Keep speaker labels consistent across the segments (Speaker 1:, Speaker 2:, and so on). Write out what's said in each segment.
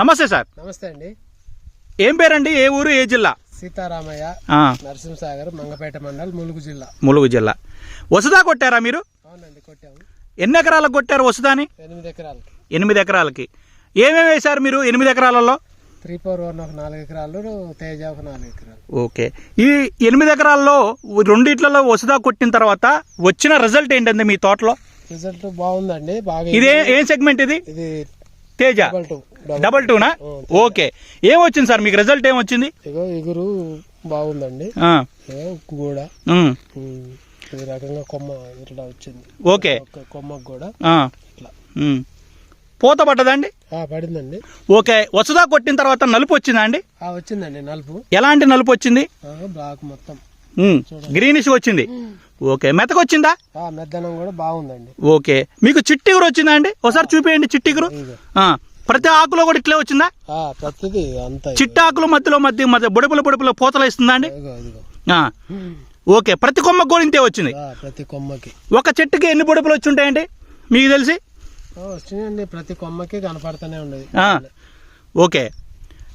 Speaker 1: నమస్తే సార్.
Speaker 2: నమస్తే అండి.
Speaker 1: ఏం పేరండి? ఏ ఊరు? ఏ జిల్లా?
Speaker 2: సీతారామయ్య నరసింహసాగర్ మంగపేట మండల్ ములుగు జిల్లా.
Speaker 1: ములుగు జిల్లా. వసుదా కొట్టారా మీరు?
Speaker 2: అవునండి కొట్టాము.
Speaker 1: ఎన్ని ఎకరాలకు కొట్టారు వసుదాని?
Speaker 2: ఎనిమిది ఎకరాలకి.
Speaker 1: ఎనిమిది ఎకరాలకి. ఏమేమి వేశారు మీరు ఎనిమిది ఎకరాలలో?
Speaker 2: త్రీ ఫోర్ వన్ ఒక నాలుగు ఎకరాలు తేజ ఒక నాలుగు ఎకరాలు.
Speaker 1: ఓకే. ఈ ఎనిమిది ఎకరాల్లో రెండిట్లలో వసుదా కొట్టిన తర్వాత వచ్చిన రిజల్ట్ ఏంటండి మీ తోటలో?
Speaker 2: రిజల్ట్ బాగుందండి బాగా
Speaker 1: ఇదే ఏం సెగ్మెంట్ ఇది?
Speaker 2: ఇది
Speaker 1: తేజ.
Speaker 2: డబల్ టూ డబల్
Speaker 1: టూనా ఓకే ఏం వచ్చింది సార్? మీకు రిజల్ట్ ఏం వచ్చింది
Speaker 2: ఇగో ఇగురు బాగుందండి. కూడా ఈ రకంగా కొమ్మ ఇట్లా వచ్చింది.
Speaker 1: ఓకే
Speaker 2: కొమ్మకు కూడా ఇట్లా.
Speaker 1: పూత పడ్డదండి
Speaker 2: పడిందండి.
Speaker 1: ఓకే. వసుదా కొట్టిన తర్వాత నలుపు వచ్చిందా అండి?
Speaker 2: వచ్చిందండి నలుపు.
Speaker 1: ఎలాంటి నలుపు వచ్చింది?
Speaker 2: బ్లాక్ మొత్తం.
Speaker 1: గ్రీనిష్ వచ్చింది. ఓకే. మెతకొచ్చిందా
Speaker 2: ఆ మెద్దనం కూడా బాగుందండి.
Speaker 1: ఓకే. మీకు చిట్టిగురు వచ్చిందా అండి? ఒకసారి చూపేయండి చిట్టిగురు ప్రతి ఆకులో కూడా ఇట్లే వచ్చిందా?
Speaker 2: ఆ, ప్రతిదీ అంతా
Speaker 1: చిట్ట ఆకులు మధ్యలో మధ్య మధ్య బుడపుల బుడపుల పూతలు ఇస్తుందా అండి? ఓకే ప్రతి కొమ్మకు కూడా ఇంతే వచ్చింది
Speaker 2: ప్రతి కొమ్మకి.
Speaker 1: ఒక చెట్టుకి ఎన్ని బుడపులు వచ్చి ఉంటాయండి? మీకు తెలిసి?
Speaker 2: వచ్చినాయండి ప్రతి కొమ్మకి కనపడుతూనే ఉండేది.
Speaker 1: ఓకే.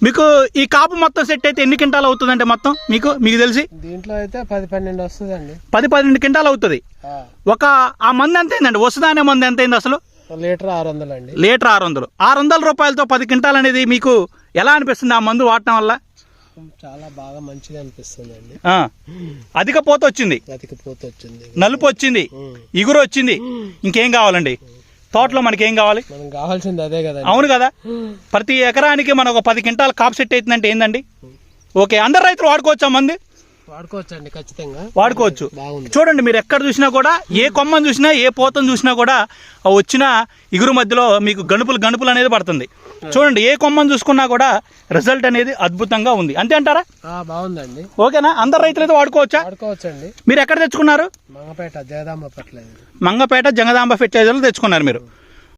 Speaker 1: మీకు ఈ కాపు మొత్తం సెట్ అయితే ఎన్ని క్వింటాలు అవుతుందంటే మొత్తం? మీకు మీకు తెలిసి?
Speaker 2: దీంట్లో అయితే పది పన్నెండు వస్తుందండి.
Speaker 1: పది పన్నెండు క్వింటాలు అవుతుంది.
Speaker 2: ఆ,
Speaker 1: ఒక ఆ మంది ఎంత అయిందండి? వసుదానే మంది ఎంత అయింది అసలు?
Speaker 2: లీటర్ ఆరు వందలు అండి.
Speaker 1: లీటర్ ఆరు వందలు ఆరు వందల రూపాయలతో పది క్వింటాల్ అనేది మీకు ఎలా అనిపిస్తుంది? ఆ మందు వాడటం వల్ల?
Speaker 2: చాలా బాగా మంచిగా అనిపిస్తుంది అండి.
Speaker 1: అధిక పోత వచ్చింది.
Speaker 2: బతికిపోతూ వచ్చింది.
Speaker 1: నలుపు వచ్చింది. ఇగురు వచ్చింది. ఇంకేం కావాలండి? తోటలో మనకి ఏం కావాలి?
Speaker 2: మనకు కావాల్సింది అదే కదండి.
Speaker 1: అవును కదా? ప్రతి ఎకరానికి మనం ఒక పది క్వింటాల్ కాప్ సెట్ అవుతుందంటే ఏందండి? ఓకే అందరు రైతులు వాడుకోవచ్చా మంది?
Speaker 2: వాడుకోవచ్చండి ఖచ్చితంగా.
Speaker 1: వాడుకోవచ్చు. చూడండి మీరు ఎక్కడ చూసినా కూడా ఏ కొమ్మను చూసినా ఏ పోతను చూసినా కూడా వచ్చిన ఇగురు మధ్యలో మీకు గణుపులు గణుపులు అనేది పడుతుంది. చూడండి ఏ కొమ్మను చూసుకున్నా కూడా రిజల్ట్ అనేది అద్భుతంగా ఉంది. అంతే అంటారా?
Speaker 2: బాగుందండి.
Speaker 1: ఓకేనా? అందరు రైతులు అయితే వాడుకోవచ్చా?
Speaker 2: వాడుకోవచ్చండి.
Speaker 1: మీరు ఎక్కడ తెచ్చుకున్నారు?
Speaker 2: మంగపేట జగదాంబ ఇది.
Speaker 1: మంగపేట జగదాంబ ఫెర్టిలైజర్లు తెచ్చుకున్నారు మీరు.